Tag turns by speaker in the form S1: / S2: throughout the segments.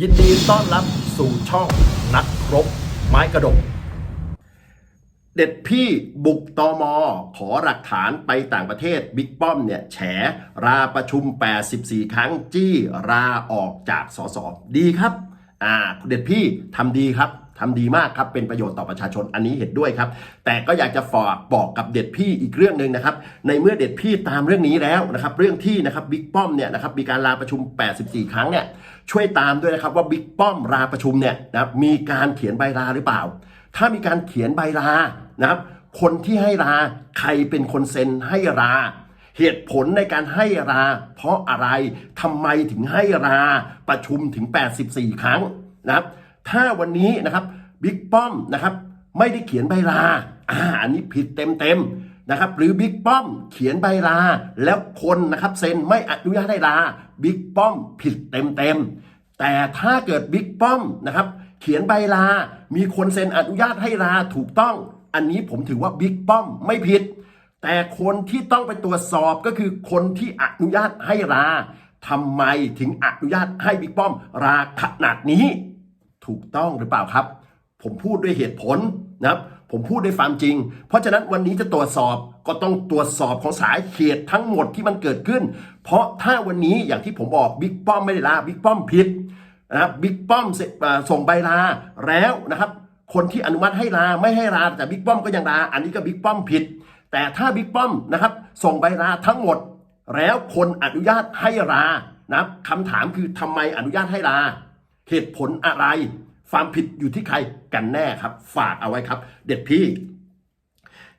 S1: ยินดีต้อนรับสู่ช่องนักครบ ไม้กระดก เด็ดพี่บุกตอมอขอหลักฐานไปต่างประเทศบิ๊กป้อมเนี่ย แฉราประชุม 84 ครั้งจี้ราออกจากสสดีครับ อ่าเด็ดพี่ทำดีครับ ทำดีมากครับเป็นประโยชน์ต่อประชาชนอันนี้เห็นด้วยครับ แต่ก็อยากจะฝากบอกกับเด็ดพี่อีกเรื่องหนึ่งนะครับ ในเมื่อเด็ดพี่ตามเรื่องนี้แล้วนะครับเรื่องที่นะครับบิ๊กป้อมเนี่ยนะครับมีการลาประชุม 84 ครั้งเนี่ยช่วยตามด้วยนะครับว่าบิ๊กป้อมลาประชุมเนี่ยนะครับมีการเขียนใบลาหรือเปล่า ถ้ามีการเขียนใบลานะครับคนที่ให้ลาใครเป็นคนเซ็นให้ลาเหตุผลในการให้ลาเพราะอะไรทำไมถึงให้ลาประชุมถึง 84 ครั้งนะครับ ถ้าวันนี้นะครับบิ๊กป้อมนะครับไม่ได้เขียนใบลาอ่าอันนี้ผิดเต็มๆนะครับหรือบิ๊กป้อมเขียนใบลา แล้วคนนะครับเซ็นไม่อนุญาตให้ลาบิ๊กป้อมผิดเต็มๆแต่ถ้าเกิดบิ๊กป้อมนะครับเขียนใบลา มีคนเซ็นอนุญาตให้ลาถูกต้อง อันนี้ผมถือว่าบิ๊กป้อมไม่ผิด แต่คนที่ต้องไปตรวจสอบก็คือคนที่อนุญาตให้ลาทำไมถึงอนุญาตให้บิ๊กป้อมลาขนาดนี้ ถูกต้องหรือเปล่าครับ ผมพูดด้วยเหตุผลนะครับ ผมพูดด้วยความจริง เพราะฉะนั้นวันนี้จะตรวจสอบก็ต้องตรวจสอบของสายเขตทั้งหมดที่มันเกิดขึ้น เพราะถ้าวันนี้อย่างที่ผมบอกบิ๊กป้อมไม่ได้ลาบิ๊กป้อมผิดนะครับบิ๊กป้อมส่งใบลาแล้วนะครับ คนที่อนุมัติให้ลาไม่ให้ลาแต่บิ๊กป้อมก็ยังลา อันนี้ก็บิ๊กป้อมผิด แต่ถ้าบิ๊กป้อมนะครับส่งใบลาทั้งหมด แล้วคนอนุญาตให้ลานะครับคำถามคือทำไมอนุญาตให้ลา เหตุผลอะไร ความผิดอยู่ที่ใครกันแน่ครับ ฝากเอาไว้ครับ เด็ดพี่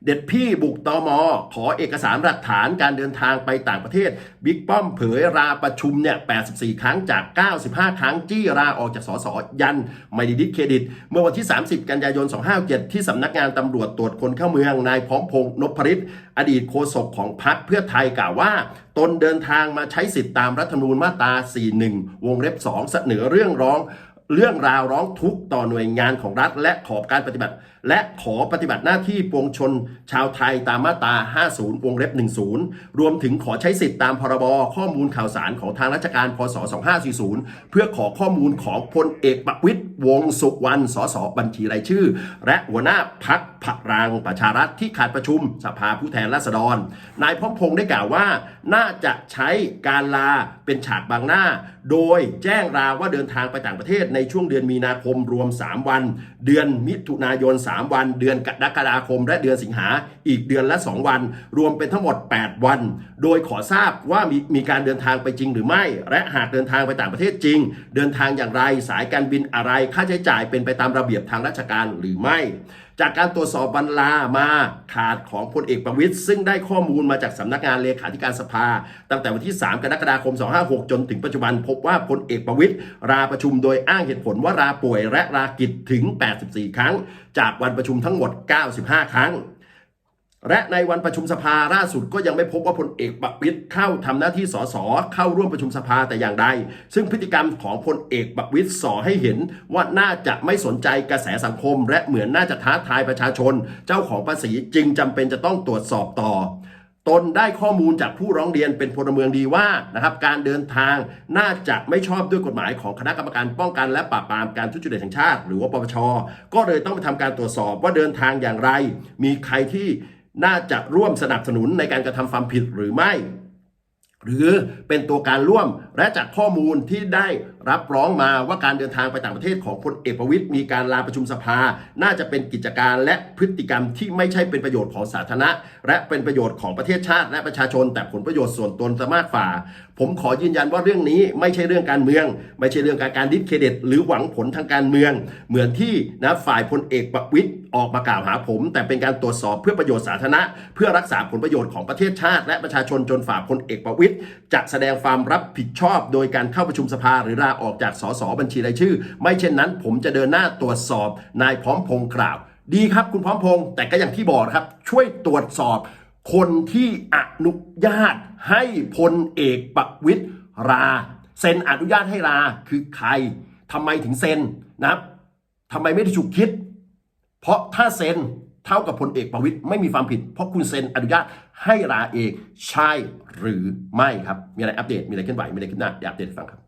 S1: เด็ดพี่บุกตอมอขอเอกสารหลักฐานการเดินทางไปต่างประเทศ บิ๊กป้อมเผยราประชุมเนี่ย 84 ครั้งจาก 95 ครั้งจี้ราออกจากสสยันไม่ด้ดิเครดิต เมื่อวันที่ 30 กันยายน 257 ที่สำนักงานตำรวจตรวจคนเข้าเมืองนายพร้อมพงษ์นพริตอดีตโฆษกของพรรคเพื่อไทยกล่าวว่า ตนเดินทางมาใช้สิทธิตามรัฐธรรมนูญมาตรา 41 วงเล็บ 2 เสนอเรื่องร้องเรื่องราวร้องทุกข์ต่อหน่วยงานของรัฐ และขอบการปฏิบัติ และขอปฏิบัติหน้าที่ปวงชนชาวไทยตามมาตรา 50 วงเล็บ 10 รวมถึงขอใช้สิทธิ์ตามพรบข้อมูลข่าวสารของทางราชการ พศ 2540 เพื่อขอข้อมูลของพลเอกประวิตยวงสุวรรณ สส บัญชีรายชื่อ และหัวหน้าพักพลังประชารัฐที่ขาดประชุมสภาผู้แทนราษฎร นายพร้อมพงษ์ได้กล่าวว่า น่าจะใช้การลาเป็นฉากบางหน้า โดยแจ้งลาว่าเดินทางไปต่างประเทศในช่วงเดือนมีนาคมรวม 3 วัน เดือนมิถุนายน3วัน เดือนกรกฎาคม และเดือนสิงหาอีกเดือนละ 2 วัน รวมเป็นทั้งหมด 8 วัน โดยขอทราบว่ามีมีการเดินทางไปจริงหรือไม่ และหากเดินทางไปต่างประเทศจริง เดินทางอย่างไรสายการบินอะไรค่าใช้จ่ายเป็นไปตามระเบียบทางราชการหรือไม่ จากการตรวจสอบบรรลามาขาดของพลเอกประวิตยซึ่งได้ข้อมูลมาจากสำนักงานเลขาธิการสภา ตั้งแต่วันที่ 3 กรกฎาคม 256 จนถึงปัจจุบัน พบว่าพลเอกประวิตยลาประชุมโดยอ้างเหตุผลว่าลาป่วยและลากิจถึง 84 ครั้ง จากวันประชุมทั้งหมด 95 ครั้ง และในวันประชุมสภาล่าสุดก็ยังไม่พบว่าพลเอกประวิตยเข้าทำหน้าที่สสเข้าร่วมประชุมสภาแต่อย่างใด ซึ่งพฤติกรรมของพลเอกประวิตยสอให้เห็นว่าน่าจะไม่สนใจกระแสสังคม และเหมือนน่าจะท้าทายประชาชน เจ้าของภาษีจึงจำเป็นจะต้องตรวจสอบต่อตนได้ข้อมูลจากผู้ร้องเรียนเป็นพลเมืองดีว่านะครับการเดินทางน่าจะไม่ชอบด้วยกฎหมายของคณะกรรมการป้องกันและปราบปรามการทุจริตแห่งชาติ หรือว่าปปช ก็เลยต้องไปทำการตรวจสอบว่าเดินทางอย่างไร มีใครที่ น่าจะร่วมสนับสนุนในการกระทำความผิดหรือไม่ หรือเป็นตัวการร่วมและจากข้อมูลที่ได้ รับร้องมาว่าการเดินทางไปต่างประเทศของพลเอกประวิตยมีการลาประชุมสภา น่าจะเป็นกิจการและพฤติกรรมที่ไม่ใช่เป็นประโยชน์ของสาธารณะ และเป็นประโยชน์ของประเทศชาติ และประชาชน แต่ผลประโยชน์ส่วนตนจะมากฝ่า ผมขอยืนยันว่าเรื่องนี้ไม่ใช่เรื่องการเมือง ไม่ใช่เรื่องการการดิสเครดิตหรือหวังผลทางการเมือง เหมือนที่นะฝ่ายพลเอกประวิตยออกมากล่าวหาผม แต่เป็นการตรวจสอบเพื่อประโยชน์สาธารณะ เพื่อรักษาผลประโยชน์ของประเทศชาติ และประชาชนจนฝ่าพลเอกประวิตยจะแสดงความรับผิดชอบ โดยการเข้าประชุมสภาหรือลาออกจากสสบัญชีรายชื่อ ไม่เช่นนั้น ผมจะเดินหน้าตรวจสอบนายพร้อมพงษ์กล่าว ดีครับคุณพร้อมพงษ์แต่ก็อย่างที่บอกครับ ช่วยตรวจสอบ คนที่อนุญาตให้พลเอกประวิตยลาเซ็นอนุญาตให้ลาคือใครทำไมถึงเซ็นนะครับทำไมไม่ได้ฉุกคิด เพราะถ้าเซ็นเท่ากับพลเอกประวิตยไม่มีความผิด เพราะคุณเซ็นอนุญาตให้ลาเองใช่หรือไม่ครับ มีอะไรอัปเดต มีอะไรเคลื่อนไหวมีอะไรขึ้นหน้าเดี๋ยวอัปเดตฟังครับ